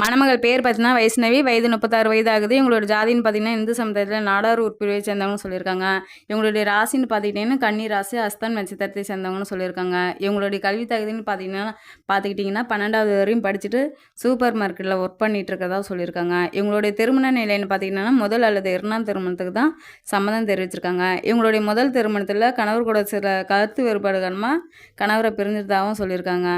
மணமகள் பேர் பார்த்தீங்கன்னா வைஷ்ணவி வயது முப்பத்தாறு வயது ஆகுது இவங்களோட ஜாதின்னு பார்த்தீங்கன்னா இந்து சமுதாயத்தில் நாடார் பிரிவை சேர்ந்தவங்கன்னு சொல்லியிருக்காங்க. இவங்களுடைய ராசின்னு பார்த்துக்கிட்டிங்கன்னா கன்னி ராசி அஸ்தன் நட்சத்திரத்தை சேர்ந்தவங்கன்னு சொல்லியிருக்காங்க. இவங்களுடைய கல்வி தகுதின்னு பார்த்தீங்கன்னா பார்த்துக்கிட்டிங்கன்னா பன்னெண்டாவது வரையும் படிச்சுட்டு சூப்பர் மார்க்கெட்டில் ஒர்க் பண்ணிகிட்டு இருக்கதா சொல்லியிருக்காங்க. இவங்களுடைய திருமண நிலைன்னு பார்த்தீங்கன்னா முதல் அல்லது இரண்டாம் திருமணத்துக்கு தான் சம்மதம் தெரிவிச்சிருக்காங்க. இவங்களுடைய முதல் திருமணத்தில் கணவர் கூட சில கருத்து வேறுபாடு காரணமாக கணவரை பிரிஞ்சிட்டதாகவும் சொல்லியிருக்காங்க.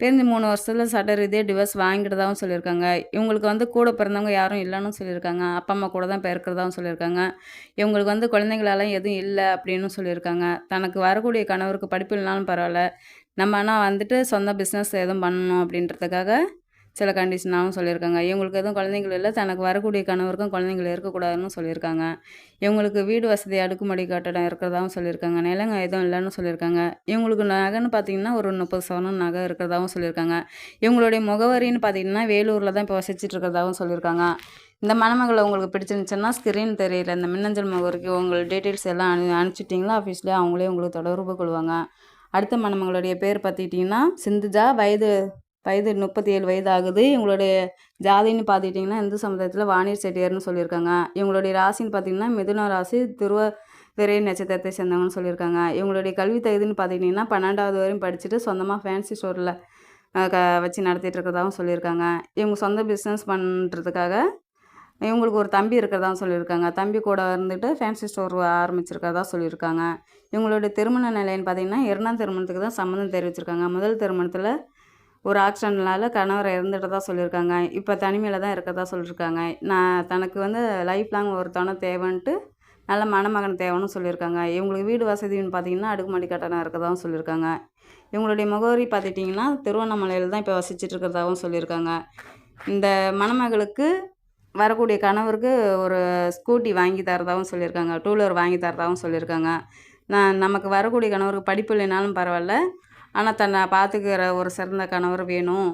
பிரிஞ்சு மூணு வருஷத்தில் சட்ட ரீதியாக டிவோர்ஸ் வாங்கிட்டதாகவும் சொல்லியிருக்காங்க. இவங்களுக்கு வந்து கூட பிறந்தவங்க யாரும் இல்லைன்னு சொல்லியிருக்காங்க. அப்பா அம்மா கூட தான் பிறக்கிறதாவும் சொல்லியிருக்காங்க. இவங்களுக்கு வந்து குழந்தைங்களாலாம் எதுவும் இல்லை அப்படின்னு சொல்லியிருக்காங்க. தனக்கு வரக்கூடிய கணவருக்கு படிப்பு இல்லைனாலும் பரவாயில்ல. நம்ம ஆனால் வந்துட்டு சொந்த பிஸ்னஸ் எதுவும் பண்ணணும் அப்படின்றதுக்காக சில கண்டிஷனாகவும் சொல்லியிருக்காங்க. இவங்களுக்கு எதுவும் குழந்தைங்கள் இல்லை. தனக்கு வரக்கூடிய கணவருக்கும் குழந்தைங்கள் இருக்கக்கூடாதுன்னு சொல்லியிருக்காங்க. இவங்களுக்கு வீடு வசதி அடுக்குமடி கட்டடம் இருக்கிறதாவும் சொல்லியிருக்காங்க. நிலங்க எதுவும் இல்லைன்னு சொல்லியிருக்காங்க. இவங்களுக்கு நகைன்னு பார்த்தீங்கன்னா ஒரு முப்பது சவரம் நகை இருக்கிறதாவும் சொல்லியிருக்காங்க. இவங்களுடைய முகவரின்னு பார்த்தீங்கன்னா வேலூரில் தான் இப்போ வசிச்சுட்டு இருக்கிறதாவும் சொல்லியிருக்காங்க. இந்த மணமகளை உங்களுக்கு பிடிச்சிருந்துச்சுன்னா ஸ்க்ரீன் தெரியல. இந்த மின்னஞ்சல் முகவரிக்கு உங்கள் டீட்டெயில்ஸ் எல்லாம் அனு அனுப்பிச்சிட்டிங்களா? ஆஃபீஸில் அவங்களே உங்களுக்கு தொடர்பு கொள்வாங்க. அடுத்த மணமகளுடைய பேர் பார்த்துக்கிட்டிங்கன்னா சிந்துஜா வயது வயது முப்பத்தி ஏழு வயது ஆகுது இவங்களுடைய ஜாதின்னு பார்த்துக்கிட்டிங்கன்னா இந்து சமுதாயத்தில் வாணிர் செட்டியார்னு சொல்லியிருக்காங்க. இவங்களுடைய ராசின்னு பார்த்தீங்கன்னா மிதுன ராசி துருவ விரை நட்சத்திரத்தை சேர்ந்தவங்கன்னு சொல்லியிருக்காங்க. இவங்களுடைய கல்வி தகுதின்னு பார்த்துக்கிட்டிங்கன்னா பன்னெண்டாவது வரையும் படிச்சுட்டு சொந்தமாக ஃபேன்சி ஸ்டோரில் க வச்சு நடத்திட்டு இருக்கிறதாகவும் சொல்லியிருக்காங்க. இவங்க சொந்த பிஸ்னஸ் பண்ணுறதுக்காக இவங்களுக்கு ஒரு தம்பி இருக்கிறதாவும் சொல்லியிருக்காங்க. தம்பி கூட இருந்துட்டு ஃபேன்சி ஸ்டோர் ஆரம்பிச்சிருக்கிறதா சொல்லியிருக்காங்க. இவங்களுடைய திருமண நிலைன்னு பார்த்தீங்கன்னா இரண்டாம் திருமணத்துக்கு தான் சம்மந்தம் தெரிவிச்சிருக்காங்க. முதல் திருமணத்தில் ஒரு ஆக்சிடென்ட்னால கணவர் இறந்துட்டதா சொல்லியிருக்காங்க. இப்போ தனிமையில் தான் இருக்கிறதா சொல்லியிருக்காங்க. நான் தனக்கு வந்து லைஃப் லாங் ஒருத்தவனை தேவைன்ட்டு நல்ல மணமகன் தேவைன்னு சொல்லியிருக்காங்க. இவங்களுக்கு வீடு வசதின்னு பார்த்தீங்கன்னா அடுக்குமாடி கட்டணம் இருக்கிறதாவும் சொல்லியிருக்காங்க. இவங்களுடைய முகவரி பார்த்துட்டிங்கன்னா திருவண்ணாமலையில் தான் இப்போ வசிச்சுட்டு இருக்கிறதாகவும் சொல்லியிருக்காங்க. இந்த மணமகளுக்கு வரக்கூடிய கணவருக்கு ஒரு ஸ்கூட்டி வாங்கி தரதாகவும் சொல்லியிருக்காங்க. டூ வீலர் வாங்கி தரதாகவும் சொல்லியிருக்காங்க. நான் நமக்கு வரக்கூடிய கணவருக்கு படிப்பு இல்லைனாலும் பரவாயில்ல. ஆனால் தன்னை பார்த்துக்கிற ஒரு சிறந்த கணவர் வேணும்.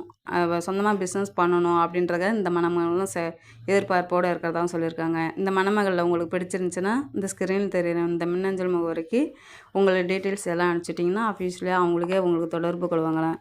சொந்தமாக பிஸ்னஸ் பண்ணணும் அப்படின்றத இந்த மணமகளும் செ எதிர்பார்ப்போடு இருக்கிறதாகவும் சொல்லியிருக்காங்க. இந்த மணமகளில் உங்களுக்கு பிடிச்சிருந்துச்சுன்னா இந்த ஸ்க்ரீனில் தெரியுற இந்த மின்னஞ்சல் முகவரிக்கு உங்களோட டீட்டெயில்ஸ் எல்லாம் அனுப்பிச்சிட்டிங்கன்னா ஆஃபீஸ்லேயே அவங்களுக்கே உங்களுக்கு தொடர்பு கொள்வாங்களாம்.